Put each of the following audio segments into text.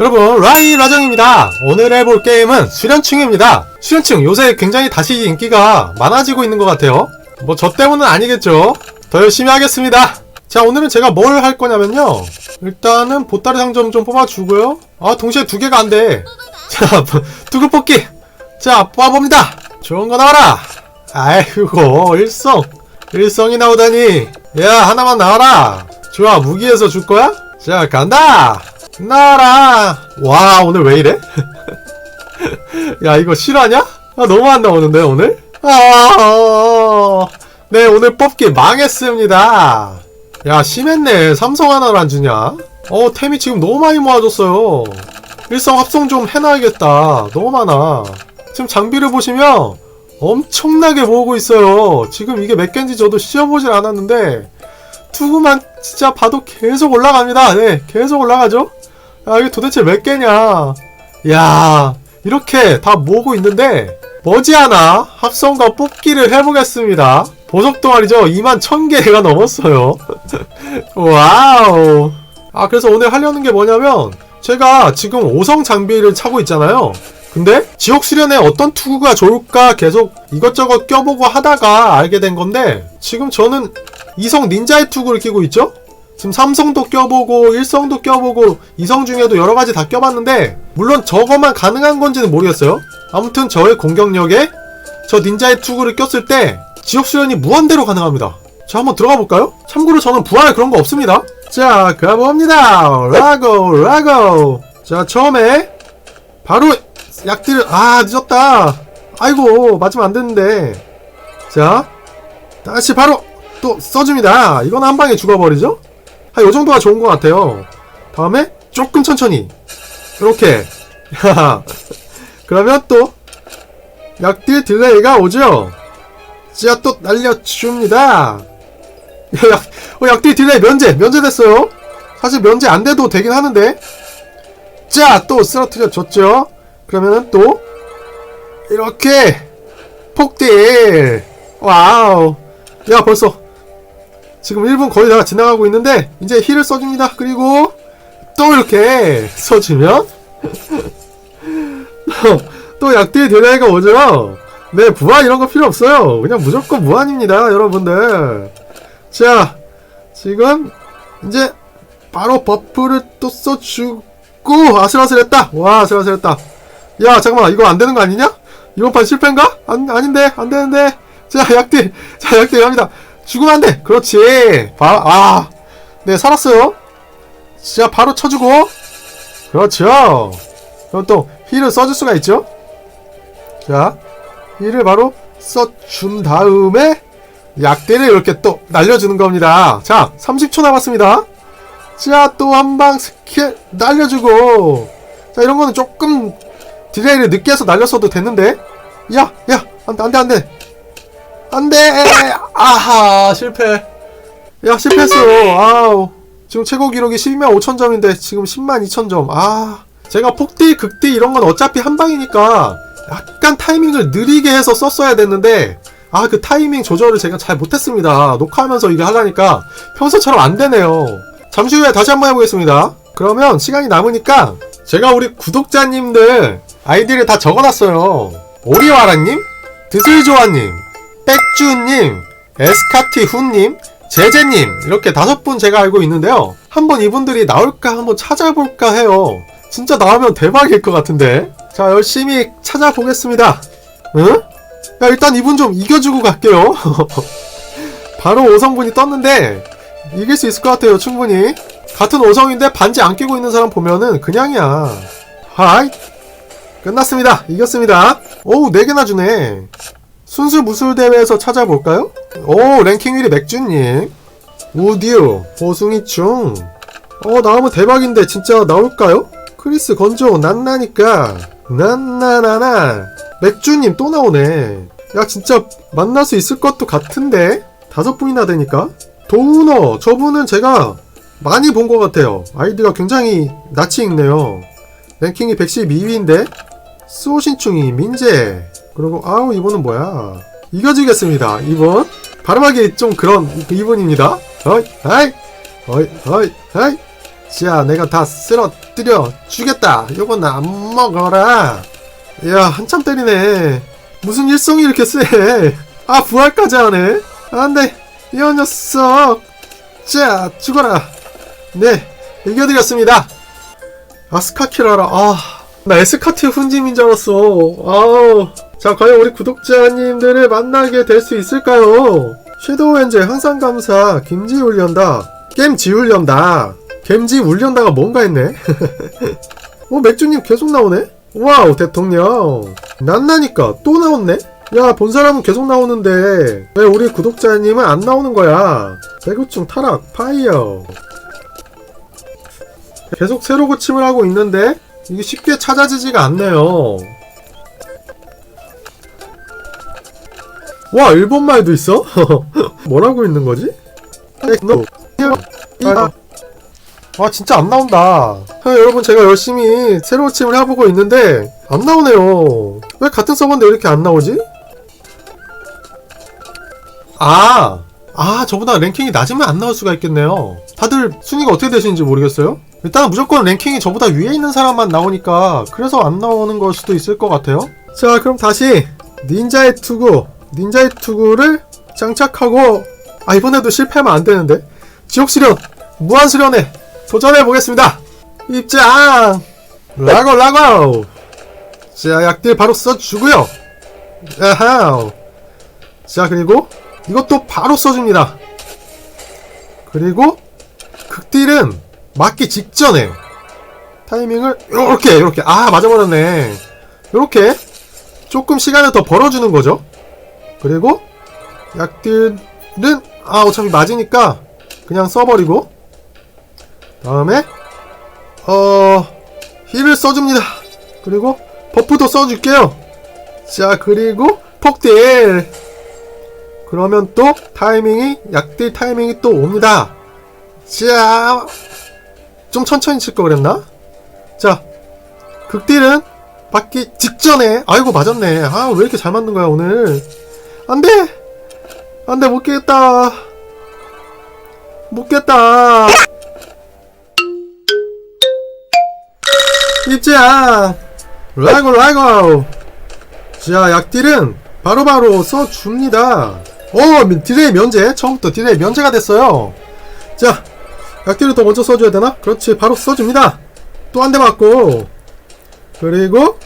여러분 라이 라정입니다. 오늘 해볼 게임은 수련충입니다. 수련충 요새 굉장히 다시 인기가 많아지고 있는 것 같아요. 뭐 저 때문은 아니겠죠? 더 열심히 하겠습니다. 자 오늘은 제가 뭘 할 거냐면요. 일단은 보따리 상점 좀 뽑아주고요. 아 동시에 두 개가 안돼. 자 두글 뽑기. 자 뽑아봅니다. 좋은 거 나와라. 아이고 일성. 일성이 나오다니. 야 하나만 나와라. 좋아 무기에서 줄 거야? 자 간다 나라. 와 오늘 왜 이래? 야 이거 실화냐? 아, 너무 안 나오는데 오늘? 아, 어, 네 오늘 뽑기 망했습니다. 야 심했네. 삼성 하나를 안 주냐? 어 템이 지금 너무 많이 모아졌어요. 일성 합성 좀 해놔야겠다. 너무 많아. 지금 장비를 보시면 엄청나게 모으고 있어요. 지금 이게 몇 개인지 저도 씌워보질 않았는데 투구만 진짜 봐도 계속 올라갑니다. 네 계속 올라가죠 야, 이게 도대체 몇 개냐? 야, 이렇게 다 모으고 있는데, 머지않아 합성과 뽑기를 해보겠습니다. 보석 동아리죠? 2만 1000개가 넘었어요. 와우. 아, 그래서 오늘 하려는 게 뭐냐면, 제가 지금 5성 장비를 차고 있잖아요. 근데 지옥 수련에 어떤 투구가 좋을까 계속 이것저것 껴보고 하다가 알게 된 건데 지금 저는 이성 닌자의 투구를 끼고 있죠? 지금 삼성도 껴보고 일성도 껴보고 이성 중에도 여러 가지 다 껴봤는데 물론 저거만 가능한 건지는 모르겠어요. 아무튼 저의 공격력에 저 닌자의 투구를 꼈을 때 지옥 수련이 무한대로 가능합니다. 자 한번 들어가 볼까요? 참고로 저는 부활 그런 거 없습니다. 자 가봅니다. 라고 라고. 자 처음에 바로 약들을 아 늦었다. 아이고 맞으면 안 되는데. 자 다시 바로 또 써줍니다. 이건 한 방에 죽어버리죠? 한 요 정도가 좋은 것 같아요. 다음에 조금 천천히 이렇게 그러면 또 약딜 딜레이가 오죠. 자 또 날려줍니다. 약, 어, 약딜 딜레이 면제 면제됐어요. 사실 면제 안 돼도 되긴 하는데 자 또 쓰러뜨려 줬죠. 그러면은 또 이렇게 폭딜 와우 야 벌써 지금 1분 거의 다 지나가고 있는데 이제 힐을 써줍니다. 그리고 또 이렇게 써주면 또 약딜 딜레이가 오죠. 네 부활 이런 거 필요 없어요. 그냥 무조건 무한입니다, 여러분들. 자 지금 이제 바로 버프를 또 써주고 아슬아슬했다. 와 아슬아슬했다. 야 잠깐만 이거 안 되는 거 아니냐? 이번 판 실패인가? 안 아닌데 안 되는데. 자 약딜 자 약딜 갑니다. 죽으면 안 돼. 그렇지. 바, 아. 네, 살았어요. 자, 바로 쳐주고. 그렇죠. 그럼 또 힐을 써줄 수가 있죠. 자, 힐을 바로 써준 다음에 약대를 이렇게 또 날려주는 겁니다. 자, 30초 남았습니다. 자, 또 한 방 스킬 날려주고. 자, 이런 거는 조금 딜레이를 늦게 해서 날렸어도 됐는데. 야, 야, 안 돼, 안 돼, 안 돼. 안돼. 아하 실패. 야 실패했어. 아우. 지금 최고 기록이 12만 5천 점인데 지금 10만 2천 점아. 제가 폭딜 극딜 이런 건 어차피 한 방이니까 약간 타이밍을 느리게 해서 썼어야 됐는데 아 그 타이밍 조절을 제가 잘 못했습니다. 녹화하면서 이게 하려니까 평소처럼 안 되네요. 잠시 후에 다시 한번 해보겠습니다. 그러면 시간이 남으니까 제가 우리 구독자님들 아이디를 다 적어놨어요. 오리와라님 드슬조아님 백주님, 에스카티훈님, 제제님 이렇게 다섯 분 제가 알고 있는데요. 한번 이분들이 나올까 한번 찾아볼까 해요. 진짜 나오면 대박일 것 같은데. 자 열심히 찾아보겠습니다. 응? 야 일단 이분 좀 이겨주고 갈게요. 바로 5성분이 떴는데 이길 수 있을 것 같아요 충분히. 같은 5성인데 반지 안 끼고 있는 사람 보면은 그냥이야. 하이 끝났습니다. 이겼습니다. 오우 4개나 주네. 순수 무술 대회에서 찾아볼까요? 오 랭킹 1위 맥주님. 우디오 보숭이충 어 나오면 대박인데 진짜 나올까요? 크리스 건조 난나니까. 난나나나. 맥주님 또 나오네. 야 진짜 만날 수 있을 것도 같은데? 다섯 분이나 되니까? 도우너 저분은 제가 많이 본 것 같아요. 아이디가 굉장히 낯이 익네요. 랭킹이 112위인데? 수호신충이 민재 그리고 아우 이분은 뭐야 이겨주겠습니다 이분 발음하기 좀 그런 이분입니다 어이 하이 어이 어이 하이 자, 내가 다 쓸어뜨려 주겠다. 요건 안 먹어라. 야, 한참 때리네. 무슨 일성이 이렇게 세? 아, 부활까지 하네. 안 돼. 이 녀석. 자, 죽어라. 네, 이겨드렸습니다. 아스카키라라. 아, 나 에스카티 훈짐인 줄 알았어. 아우. 자, 과연 우리 구독자님들을 만나게 될 수 있을까요? 섀도우 엔젤 항상 감사 김지 울련다. 겜지 울련다. 겜지 울련다가 뭔가 했네? 어 맥주님 계속 나오네? 와우 대통령. 난나니까 또 나왔네? 야 본 사람은 계속 나오는데 왜 우리 구독자님은 안 나오는 거야? 배구충 타락 파이어. 계속 새로 고침을 하고 있는데 이게 쉽게 찾아지지가 않네요 와 일본말도 있어? 뭐라고 있는 거지? 아 진짜 안 나온다 아, 여러분 제가 열심히 새로 침을 해보고 있는데 안 나오네요 왜 같은 서버인데 이렇게 안 나오지? 아, 아 저보다 랭킹이 낮으면 안 나올 수가 있겠네요 다들 순위가 어떻게 되시는지 모르겠어요? 일단 무조건 랭킹이 저보다 위에 있는 사람만 나오니까 그래서 안 나오는 걸 수도 있을 것 같아요. 자 그럼 다시 닌자의 투구 닌자의 투구를 장착하고 아 이번에도 실패하면 안 되는데. 지옥 수련 무한 수련에 도전해 보겠습니다. 입장! 라고 라고! 자 약딜 바로 써주고요. 야하! 자 그리고 이것도 바로 써줍니다. 그리고 극딜은 맞기 직전에 타이밍을 요렇게 요렇게. 아 맞아버렸네. 요렇게 조금 시간을 더 벌어주는 거죠. 그리고 약들은 아 어차피 맞으니까 그냥 써버리고. 다음에 어 힐을 써줍니다. 그리고 버프도 써줄게요. 자 그리고 폭딜. 그러면 또 타이밍이 약딜 타이밍이 또 옵니다 자 좀 천천히 칠걸 그랬나? 자 극딜은 받기 직전에 아이고 맞았네. 아 왜 이렇게 잘 맞는 거야 오늘? 안돼! 안돼 못 깨겠다. 못 깼다. 입장 라이고 라이고 자 약딜은 바로바로 써줍니다. 오 딜레이 면제. 처음부터 딜레이 면제가 됐어요. 자 약딜을 더 먼저 써줘야 되나? 그렇지 바로 써줍니다 또 한 대 맞고 그리고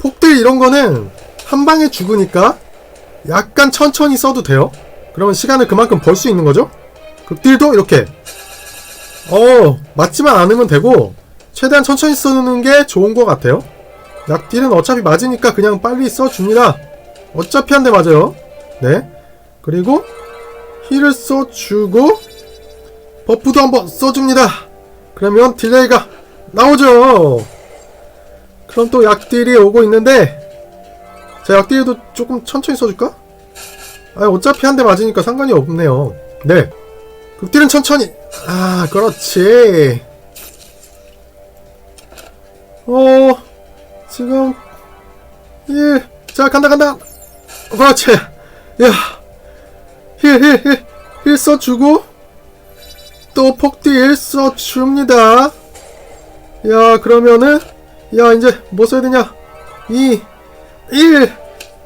폭딜 이런 거는 한 방에 죽으니까 약간 천천히 써도 돼요. 그러면 시간을 그만큼 벌 수 있는 거죠. 극딜도 이렇게 어 맞지만 않으면 되고 최대한 천천히 쓰는 게 좋은 것 같아요. 약딜은 어차피 맞으니까 그냥 빨리 써줍니다. 어차피 한 대 맞아요. 네. 그리고 힐을 써주고 버프도 한번 써줍니다. 그러면 딜레이가 나오죠. 그럼 또 약딜이 오고 있는데 자 약딜도 조금 천천히 써줄까? 아 어차피 한 대 맞으니까 상관이 없네요. 네. 극딜은 천천히. 아 그렇지. 어 지금 1자 간다 간다. 그렇지. 야힐힐 힐힐 써주고 또 폭딜 써줍니다 야 그러면은 야 이제 뭐 써야 되냐 2 1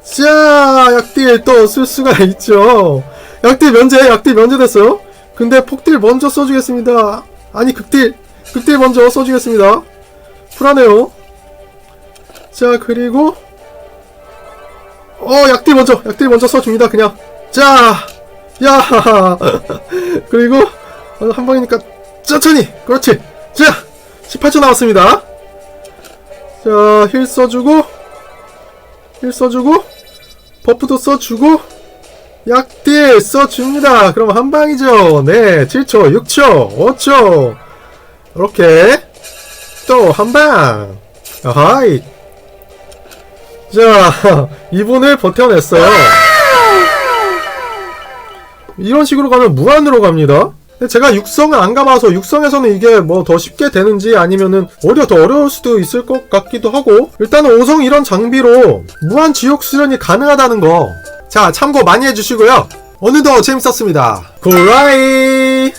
자, 약딜 또 쓸 수가 있죠. 약딜 면제, 약딜 면제됐어요. 근데 폭딜 먼저 써주겠습니다. 아니, 극딜, 극딜 먼저 써주겠습니다. 불안해요. 자, 그리고, 어, 약딜 먼저, 약딜 먼저 써줍니다, 그냥. 자, 야, 그리고, 어, 한 방이니까, 천천히! 그렇지! 자, 18초 남았습니다. 자, 힐 써주고, 힐 써주고 버프도 써주고 약딜 써줍니다. 그럼 한 방이죠. 네 7초 6초 5초. 이렇게 또 한 방. 아하이. 자 2분을 버텨냈어요. 이런 식으로 가면 무한으로 갑니다 제가 육성을 안 가봐서 육성에서는 이게 뭐 더 쉽게 되는지 아니면은 오히려 더 어려울 수도 있을 것 같기도 하고 일단은 5성 이런 장비로 무한 지옥 수련이 가능하다는 거. 자 참고 많이 해주시고요. 오늘도 재밌었습니다. 굿라이